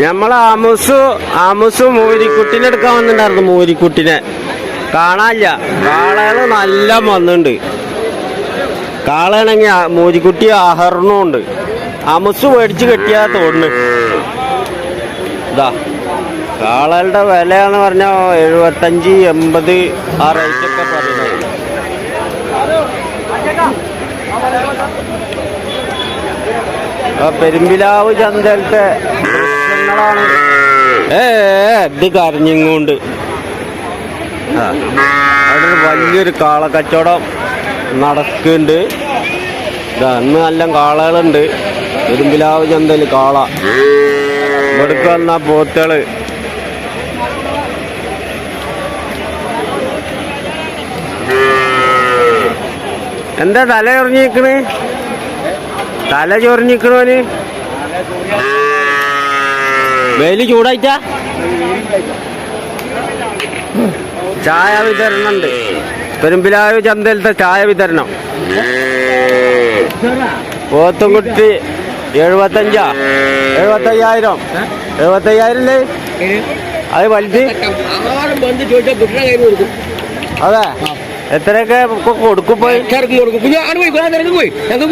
നമ്മളെ ആമുസു ആമുസു മൂരിക്കുട്ടിനെ എടുക്കാൻ വന്നിട്ടുണ്ടായിരുന്നു മൂരിക്കുട്ടിനെ. കാണാനില്ല. കാളകൾ നല്ല വന്നിട്ടുണ്ട്. കാളയാണെങ്കിൽ മൂരിക്കുട്ടി ആഹരണമുണ്ട് അമുസ് മേടിച്ച് കെട്ടിയാ തോന്നുന്നു. ഇതാ. കാളകളുടെ വിലയാന്ന് പറഞ്ഞാൽ എഴുപത്തഞ്ച് എൺപത് ആ റേറ്റൊക്കെ പറയുന്നത്. പെരുമ്പിലാവ് ചന്തലത്തെ ഏ, ഇത് കരഞ്ഞിങ്ങോണ്ട്. അവിടെ വലിയൊരു കാള കച്ചവടം നടക്കുന്നുണ്ട്. അന്ന് നല്ല കാളകളുണ്ട്. പെരുമ്പിലാവ് ചന്തയിൽ കാള. ഇവിടുക്ക് വന്ന പോത്തുകൾ. എന്താ തല ചൊറിഞ്ഞിക്കണ് തല ചൊറിഞ്ഞിക്കണോന് വെയിൽ ചൂടായിട്ടാ? ചായ വിതരണുണ്ട്. പെരുമ്പിലായ ചന്തയിലത്തെ ചായ വിതരണം. പോത്തുംകുട്ടി എഴുപത്തഞ്ചാ? എഴുപത്തയ്യായിരം. എഴുപത്തയ്യായിരം അല്ലേ അത് വലുത്? അതെ. എത്രയൊക്കെ കൊടുക്കും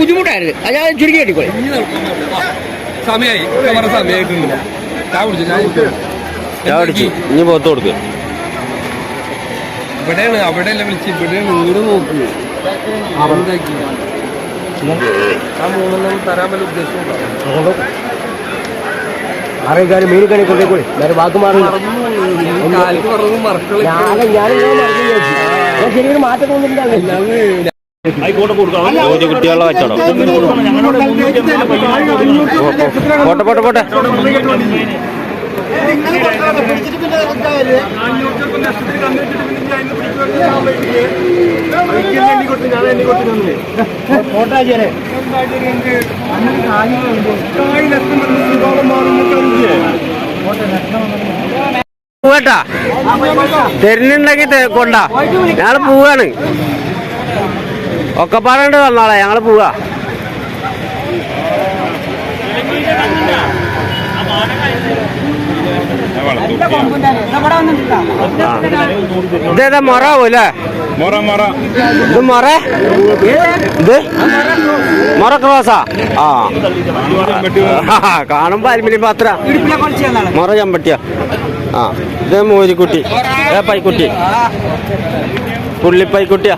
ബുദ്ധിമുട്ടായിരുന്നു ചുരുക്കി കെട്ടിക്കോളി സമയമായി സമയമായിട്ടുണ്ട് ഞാൻ ഇനി പുറത്ത് കൊടുക്ക്. ഇവിടെയാണ് അവിടെയല്ല വിളിച്ച്? ഇവിടെയാണ് ഊര് നോക്കി എന്താക്കി ആ മൂന്നെണ്ണം തരാൻ വല്ല ഉദ്ദേശം ആറേക്കാട് മീൻ കണി കൊണ്ടേക്കോളെ വേറെ വാക്ക് മാറി ഞാനും ഞാനും ശരിയൊരു മാറ്റം തോന്നിട്ടുണ്ടാവില്ല ഒരു കുട്ടികളുടെ കച്ചവടം പോട്ടെ പോട്ടെ പോട്ടെ. പോവട്ടാ. തരുന്നുണ്ടെങ്കിൽ കൊണ്ടാ. ഞങ്ങൾ പോവാണ്. ഒക്കെ പറയണ്ട് വന്നാളെ ഞങ്ങൾ പോവാ. ഇതേതാ മൊറാവൂ അല്ലേ മൊറ മൊറ. ഇത് മൊറ? ഇത്? മൊറ ക്രോസാ? ആ. കാണുമ്പോ അൽമിനി പാത്ര. മൊറ ചമ്പട്ടിയ. ആ ഇത് മോരിക്കുട്ടി. ഏ പൈക്കുട്ടി. പുള്ളിപ്പൈക്കുട്ടിയാ.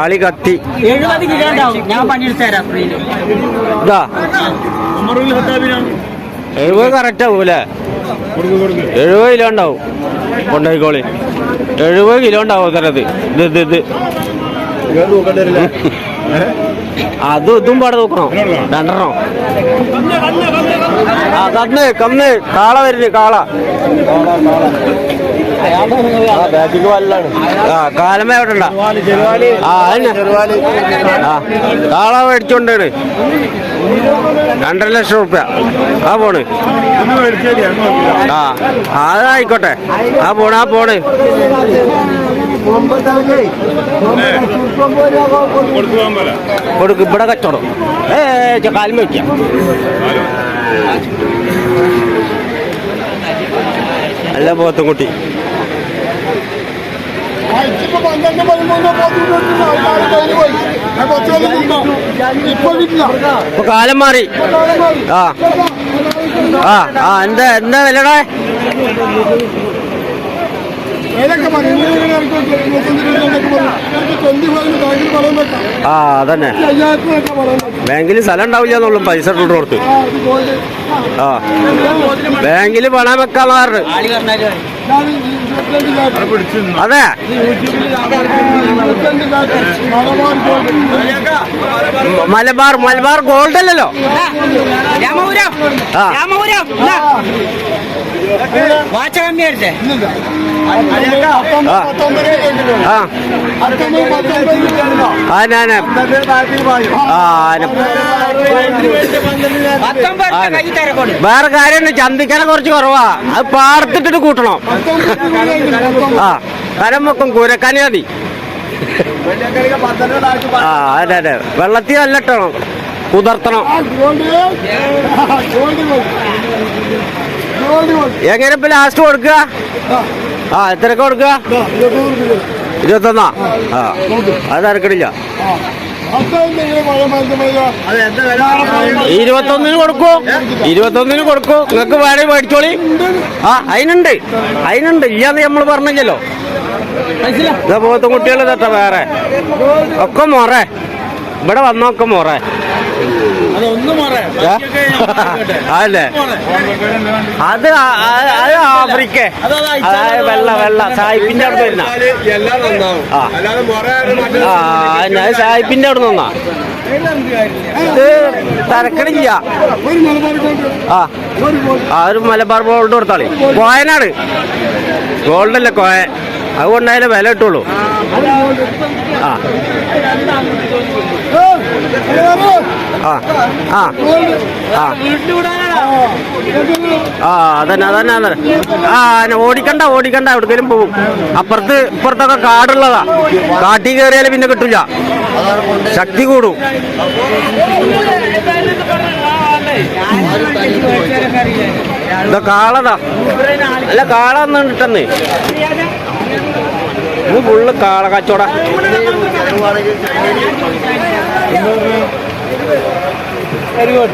ആളി കത്തി. എഴുപത് കിലോ ഉണ്ടാവും. ഞാൻ പണിയെടുത്ത് തരാം ഇതാ. എഴുപത് കറക്റ്റ് ആവൂലേ അല്ലേ? എഴുപത് കിലോ ഉണ്ടാവും. കൊണ്ടുപോയിക്കോളി. എഴുപത് കിലോ ഉണ്ടാവും തരത് ഇത് ഇത് ഇത്. അതും ഇതും പാടെ നോക്കണോ. രണ്ടെണ്ണോ. ആ കന്ന് കന്ന് കാള വരുന്നു കാള. ആ കാലമേ അവിടെ ആ അതന്നെ. ആ കാള മേടിച്ചോണ്ടാണ്. രണ്ടര ലക്ഷം റുപ്യ. ആ പോണ്. ആ അതായിക്കോട്ടെ ആ പോണ് ആ പോണ്. കൊടുക്ക് ഇവിടെ കച്ചവടം. ഏ കാൽമ വയ്ക്കാം നല്ല പോത്തും കുട്ടി. ഇപ്പൊ കാലം മാറി. ആ. ആ എന്താ എന്താ വിലടെ ആ അതന്നെ. ബാങ്കിൽ സ്ഥലം ഉണ്ടാവില്ല എന്നുള്ളു പൈസ ഇട്ടു കൊടുത്ത്. ആ ബാങ്കിൽ പണം വെക്കാൻ അതെ. മലബാർ മലബാർ ഗോൾഡ് അല്ലല്ലോ. രാമപുരം. ആ. രാമപുരം. വാച്ച കമ്മി എടുത്തേ ആ. ആ ആന ആ ആന പത്തൊമ്പത് ആ. കൈ തരക്കോട് വേറെ കാര്യമുണ്ട്. ചന്തിക്കല കുറച്ച് കുറവാ. അത് പാർത്തിട്ടിട്ട് കൂട്ടണം. ആ കരം വെക്കും. കൂരക്കാനി മതി. ആ അതെ അതെ. വെള്ളത്തിൽ അല്ലട്ടണം കുതിർത്തണം. എങ്ങനെ ഇപ്പൊ ലാസ്റ്റ് കൊടുക്കുക? ആ എത്രയൊക്കെ കൊടുക്കുക? ഇരുപത്തൊന്നാ? ആ അത് തിരക്കടില്ല. ഇരുപത്തൊന്നിന് കൊടുക്കൂ. ഇരുപത്തൊന്നിന് കൊടുക്കൂ. നിങ്ങൾക്ക് വേണേ മേടിച്ചോളി. ആ അതിനുണ്ട്. അതിനുണ്ട്. ഇല്ലാന്ന് നമ്മൾ പറഞ്ഞില്ലല്ലോ. ഇതാ പോത്ത കുട്ടികൾ തട്ട വേറെ. ഒക്കെ മോറേ. ഇവിടെ വന്നൊക്കെ മോറേ. അത് അത് ആഫ്രിക്ക അതായത് വെള്ള വെള്ള സായിപ്പിന്റെ അവിടെ വരുന്ന ആ. സായിപ്പിന്റെ അവിടെ നിന്നാ ഇത് തരക്കടില്ല ആ ആ ഒരു മലബാർ ഗോൾഡ് കൊടുത്താളി കോയനാണ് ഗോൾഡല്ലേ കോയ അതുകൊണ്ടായാലും വില കിട്ടുള്ളൂ ആ ആ ആ ആ. അതന്നെ അതന്നെ അതന്നെ. ആ ഓടിക്കണ്ട ഓടിക്കണ്ട എവിടേലും പോവും അപ്പുറത്ത് ഇപ്പുറത്തൊക്കെ കാടുള്ളതാ. കാട്ടി കയറിയാൽ പിന്നെ കിട്ടില്ല ശക്തി കൂടും. ഇതാ കാളതാ. അല്ല കാള കിട്ടന്നേ ഇത് ഫുള്ള് കാള കച്ചവട. very good.